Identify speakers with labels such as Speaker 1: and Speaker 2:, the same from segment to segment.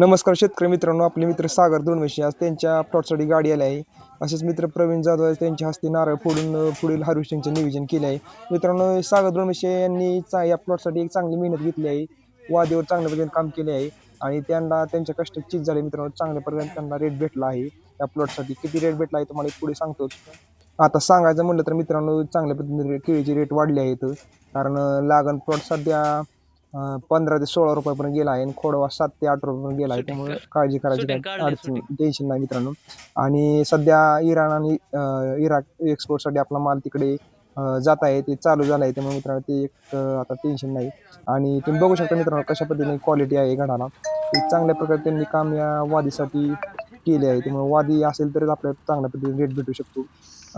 Speaker 1: नमस्कार शेतकरी मित्रांनो आपले मित्र सागर दोनवशी आज त्यांच्या प्लॉटसाठी गाडी आली आहे. असेच मित्र प्रवीण जाधव आहेत, त्यांच्या हस्ते नारळ फोडून पुढील हार्वेस्टिंगचे नियोजन केले आहे. मित्रांनो सागर दोनवशे यांनी चा या प्लॉटसाठी एक चांगली मेहनत घेतली आहे. वादीवर चांगल्या पद्धतीने काम केले आहे. आणि त्यांना त्यांच्या कष्ट चीज झाले मित्रांनो चांगल्या प्रकारे त्यांना रेट भेटला आहे. या प्लॉटसाठी किती रेट भेटला आहे तुम्हाला एक पुढे सांगतोच आता सांगायचं म्हणलं तर मित्रांनो चांगल्या पद्धतीने केळीचे रेट वाढले आहेत. कारण लागण प्लॉट सध्या पंधरा ते सोळा रुपयापर्यंत गेला आहे आणि खोडवा सात ते आठ रुपयापर्यंत गेला आहे. त्यामुळे काळजी करायची
Speaker 2: काढली,
Speaker 1: अडचण टेन्शन नाही मित्रांनो. आणि सध्या इराण आणि इराक एक्सपोर्टसाठी आपला माल तिकडे जात आहे. ते चालू झालं आहे. त्यामुळे मित्रांनो ते एक आता टेन्शन नाही. आणि तुम्ही बघू शकता मित्रांनो कशा पद्धतीने क्वालिटी आहे गडाला एक चांगल्या प्रकारे त्यांनी काम या वादीसाठी केले आहे. त्यामुळे वादी असेल तरच आपल्याला चांगल्या पद्धतीने रेट भेटू शकतो.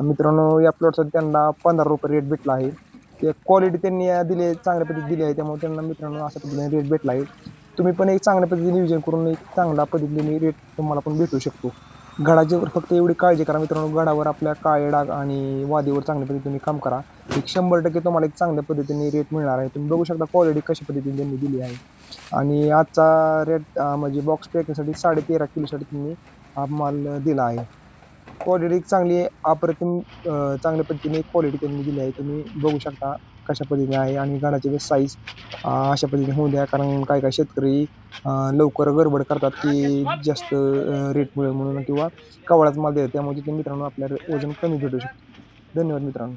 Speaker 1: मित्रांनो या प्लॉटसाठी त्यांना पंधरा रुपये रेट भेटला आहे. ते क्वालिटी त्यांनी दिले दिली चांगल्या पद्धतीने दिली आहे. त्यामुळे त्यांना मित्रांनो अशा पद्धतीने रेट भेटला आहे. तुम्ही पण एक चांगल्या पद्धतीने नियोजन करून एक चांगल्या पद्धतीने रेट तुम्हाला पण भेटू शकतो. गडाच्यावर फक्त एवढी काळजी करा मित्रांनो. गडावर आपल्या काळे डाग आणि वादीवर चांगल्या पद्धतीने काम करा. एक शंभर टक्के तुम्हाला एक चांगल्या पद्धतीने रेट मिळणार आहे. तुम्ही बघू शकता क्वालिटी कशा पद्धतीने त्यांनी दिली आहे. आणि आजचा रेट म्हणजे बॉक्स पॅकिंगसाठी साडे तेरा किलोसाठी तुम्ही हा माल दिला आहे. क्वालिटी चांगली अप्रतिम चांगल्या पद्धतीने क्वालिटी त्यांनी दिली आहे. तुम्ही बघू शकता कशा पद्धतीने आहे आणि गाडाची साईज अशा पद्धतीने होऊ द्या. कारण काय काय शेतकरी लवकर गडबड करतात की जास्त रेट मिळेल म्हणून किंवा कवळाच माल देतात. त्यामुळे तिथे मित्रांनो आपल्याला वजन कमी भेटू शकतो. धन्यवाद मित्रांनो.